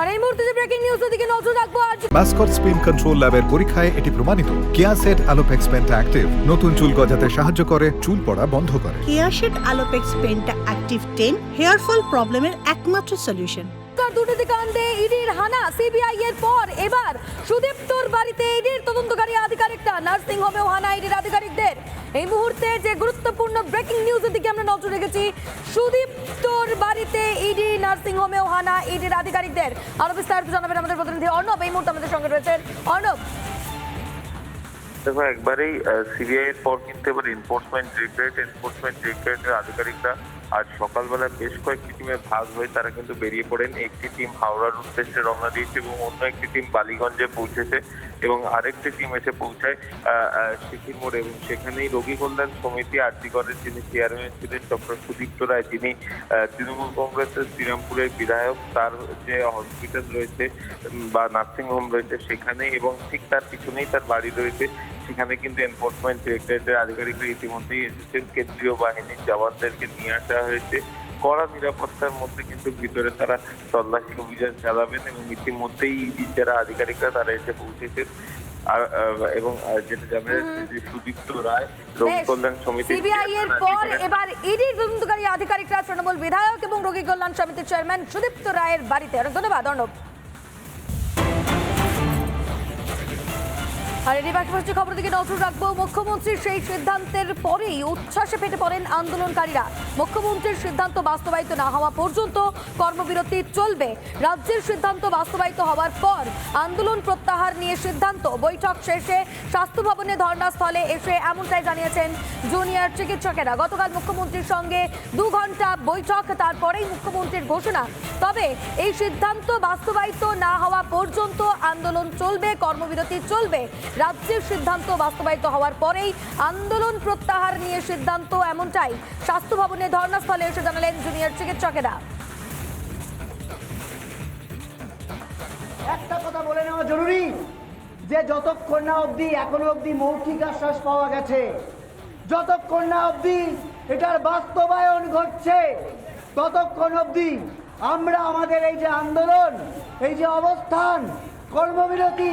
আর এই মুহূর্তে যে ব্রেকিং নিউজ দিকে নজর রাখব আজ। মাস্কট স্পিন কন্ট্রোল ল্যাবের পরীক্ষায় এটি প্রমাণিত। কেয়াসেট অ্যালোপেক্স পেন্টা অ্যাক্টিভ নতুন চুল গজাতে সাহায্য করে চুল পড়া বন্ধ করে। কেয়াশেড আলোপেক্স পেনটা অ্যাক্টিভ টেন হেয়ার ফল প্রবলেমের একমাত্র সলিউশন সরকার দুর্নীতি কাণ্ডে ইডির হানা সিবিআই এর পর এবার সুদীপ্তর বাড়িতে ইডির তদন্তকারী আধিকারিকরা নার্সিং হোমেও হানা ইডির এই মুহূর্তে যে গুরুত্বপূর্ণ ব্রেকিং নিউজের দিকে আমরা নজর রেখেছি, সুদীপ্তর বাড়িতে ইডি নার্সিং হোমেও হানা ইডির আধিকারিকদের। আরও বিস্তারিত জানাবেন আমাদের প্রতিনিধি অর্ণব। এই মুহূর্তে আমাদের সঙ্গে রয়েছেন অর্ণব। দেখো, একবারেই সিবিআই এর পর কিন্তু এবার এনফোর্সমেন্ট ডিরেক্টরেট এনফোর্সমেন্ট ডিরেক্টরেটের আধিকারিকরা আজ সকালবেলা বেশ কয়েকটি টিমে ভাগ হয়ে তারা কিন্তু বেরিয়ে পড়েন। একটি টিম হাওড়ার উদ্দেশ্যে রওনা দিয়েছে এবং অন্য একটি টিম বালিগঞ্জে পৌঁছেছে এবং আরেকটি টিম এসে পৌঁছায় সিকিম মোড়। এবং সেখানেই রোগী কল্যাণ সমিতি আর্যিকরের যিনি চেয়ারম্যান ছিলেন ডক্টর সুদীপ্ত রায়, যিনি তৃণমূল কংগ্রেসের শ্রীরামপুরের বিধায়ক, তার যে হসপিটাল রয়েছে বা নার্সিংহোম রয়েছে সেখানে এবং ঠিক তার পিছনেই তার বাড়ি রয়েছে। সেখানে কিন্তু এনফোর্সমেন্ট ডিরেক্টরেটের আধিকারিকরা ইতিমধ্যেই এসেছেন। কেন্দ্রীয় বাহিনীর জওয়ানদেরকে নিয়ে আসা হয়েছে। কড়া নিরাপত্তার মধ্যে কিন্তু ভিতরে তারা তল্লাশি অভিযান চালাবেন এবং ইতিমধ্যেই ইডির যারা আধিকারিকরা তারা এসে পৌঁছেছেন। আর এবং যেটা যে সুদীপ্ত রায় রোগ কল্যাণ সমিতি সিবিআই এর পর এবার ইডির তদন্তকারী আধিকারিকরা তৃণমূল বিধায়ক এবং রোগী কল্যাণ সমিতির চেয়ারম্যান সুদীপ্ত রায়ের বাড়িতে। ধন্যবাদ অর্ণব। আর এর পাশাপাশি খবর দিকে নজর রাখব মুখ্যমন্ত্রীর সেই সিদ্ধান্তের পরেই উচ্ছ্বাসে ফেটে পড়েন আন্দোলনকারীরা। মুখ্যমন্ত্রীর সিদ্ধান্ত বাস্তবায়িত না হওয়া পর্যন্ত কর্মবিরতি চলবে। রাজ্যের সিদ্ধান্ত বাস্তবায়িত হওয়ার পর আন্দোলন প্রত্যাহার নিয়ে সিদ্ধান্ত। বৈঠক শেষে স্বাস্থ্য ভবনে ধর্নাস্থলে এসে এমনটাই জানিয়েছেন জুনিয়র চিকিৎসকেরা। গতকাল মুখ্যমন্ত্রীর সঙ্গে দু ঘণ্টা বৈঠক, তারপরেই মুখ্যমন্ত্রীর ঘোষণা। তবে এই সিদ্ধান্ত বাস্তবায়িত না হওয়া পর্যন্ত আন্দোলন চলবে, কর্মবিরতি চলবে। রাজ্যের সিদ্ধান্ত বাস্তবায়িত হওয়ার পরেই আন্দোলন প্রত্যাহার নিয়ে সিদ্ধান্ত এমনটাই। স্বাস্থ্য ভবনে ধর্নাস্থলে এসে জানালেন জুনিয়র চিকিৎসকেরা। একটা কথা বলে নেওয়া জরুরি যে যতক্ষণ না অবধি এখনও অবধি মৌখিক আশ্বাস পাওয়া গেছে। যতক্ষণ না অবধি এটার বাস্তবায়ন ঘটছে, ততক্ষণ অবধি আমরা আমাদের এই যে আন্দোলন, এই যে অবস্থান, কর্মবিরতি,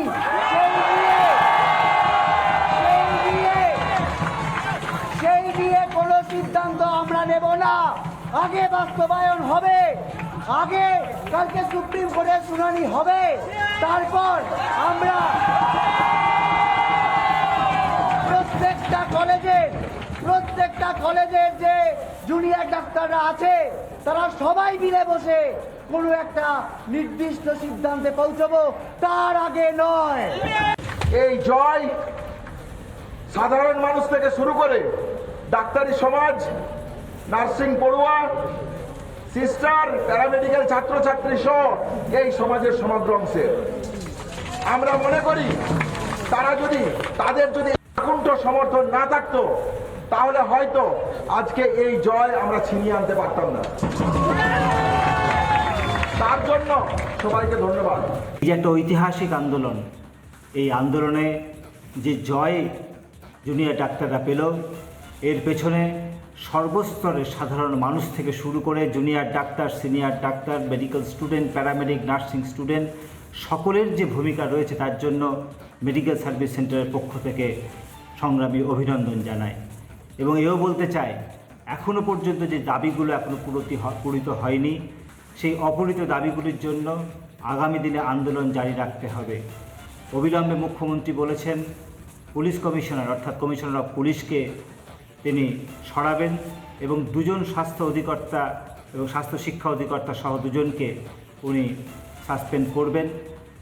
সেই দিয়ে সিদ্ধান্ত আমরা নেব না। আগে বাস্তবায়ন হবে। আগে কালকে সুপ্রিম কোর্টের শুনানি হবে। তারপর আমরা প্রত্যেকটা কলেজের প্রত্যেকটা কলেজের যে জুনিয়র ডাক্তাররা আছে, তারা সবাই মিলে বসে কোনো একটা নির্দিষ্ট সিদ্ধান্তে পৌঁছবো। তার আগে নয়। এই জয় সাধারণ মানুষ থেকে শুরু করে ডাক্তারি সমাজ, নার্সিং পড়ুয়া, সিস্টার, প্যারামেডিক্যাল ছাত্রছাত্রী সহ এই সমাজের সমগ্র অংশের আমরা মনে করি, তারা যদি, তাদের যদি আকুণ্ঠ সমর্থন না থাকতো, তাহলে হয়তো আজকে এই জয় আমরা ছিনিয়ে আনতে পারতাম না। তার জন্য সবাইকে ধন্যবাদ। এই একটা ঐতিহাসিক আন্দোলন, এই আন্দোলনে যে জয় জুনিয়র ডাক্তাররা পেল এর পেছনে সর্বস্তরের সাধারণ মানুষ থেকে শুরু করে junior doctor senior doctor medical student paramedic nursing student সকলের যে ভূমিকা রয়েছে তার জন্য মেডিকেল সার্ভিস সেন্টারের পক্ষ থেকে সংগ্রামী অভিনন্দন জানায় এবং এও বলতে চাই এখনও পর্যন্ত যে দাবিগুলো এখনও পূরতি পূরিত হয়নি, সেই অপূরিত দাবিগুলির জন্য আগামী দিনে আন্দোলন জারি রাখতে হবে। অবিলম্বে মুখ্যমন্ত্রী বলেছেন, পুলিশ কমিশনার অর্থাৎ কমিশনার অফ পুলিশকে তিনি সরাবেন এবং দুজন স্বাস্থ্য অধিকর্তা এবং স্বাস্থ্য শিক্ষা অধিকর্তা সহ দুজনকে উনি সাসপেন্ড করবেন।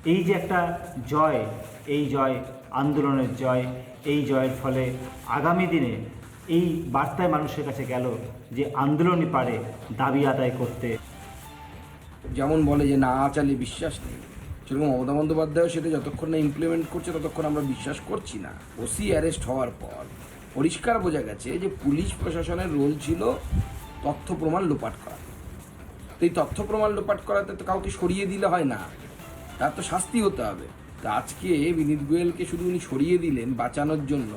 এই যে একটা জয়, এই জয় আন্দোলনের জয়, এই জয়ের ফলে আগামী দিনে এই বার্তায় মানুষের কাছে গেল যে আন্দোলনই পারে দাবি আদায় করতে। যেমন বলে যে না চালে বিশ্বাস নেই। সেরকম মমতা বন্দ্যোপাধ্যায় সেটা যতক্ষণ না ইমপ্লিমেন্ট করছে, ততক্ষণ আমরা বিশ্বাস করছি না। ওসি অ্যারেস্ট হওয়ার পর। পরিষ্কার বোঝা গেছে যে পুলিশ প্রশাসনের রোল ছিল তথ্য প্রমাণ লোপাট করা। তো এই তথ্য প্রমাণ লোপাট করাতে তো কাউকে সরিয়ে দিলে হয় না। তার তো শাস্তি হতে হবে। তা আজকে বিনীত গোয়েলকে শুধু উনি সরিয়ে দিলেন বাঁচানোর জন্য।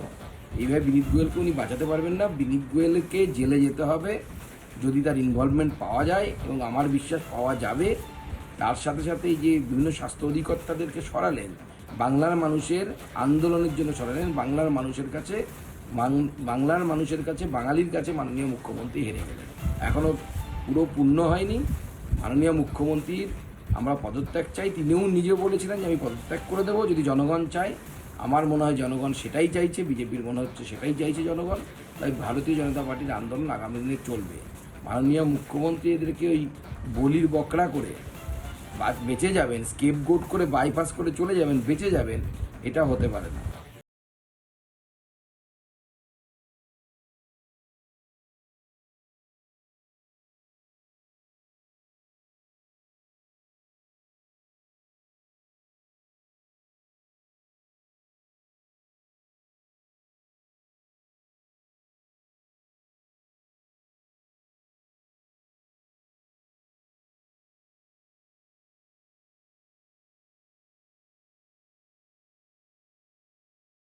এইভাবে বিনীত গোয়েলকে উনি বাঁচাতে পারবেন না। বিনীত গোয়েলকে জেলে যেতে হবে। যদি তার ইনভলভমেন্ট পাওয়া যায় এবং আমার বিশ্বাস পাওয়া যাবে, তার সাথে সাথে এই যে বিভিন্ন স্বাস্থ্য অধিকর্তাদেরকে সরালেন, বাংলার মানুষের আন্দোলনের জন্য সরালেন, বাংলার মানুষের কাছে বাংলার মানুষের কাছে, বাঙালির কাছে মাননীয় মুখ্যমন্ত্রী হেরে গেলেন। এখনও পুরো পূর্ণ হয়নি। মাননীয় মুখ্যমন্ত্রীর আমরা পদত্যাগ চাই। তিনিও নিজে বলেছিলেন যে আমি পদত্যাগ করে দেবো, যদি জনগণ চায়। আমার মনে হয় জনগণ সেটাই চাইছে, বিজেপির মনে হচ্ছে সেটাই চাইছে জনগণ। তাই ভারতীয় জনতা পার্টির আন্দোলন আগামী দিনে চলবে। মাননীয় মুখ্যমন্ত্রী এদেরকে ওই বলির বকরা করে বেঁচে যাবেন স্কেপ গোট করে বাইপাস করে চলে যাবেন, বেঁচে যাবেন, এটা হতে পারে না।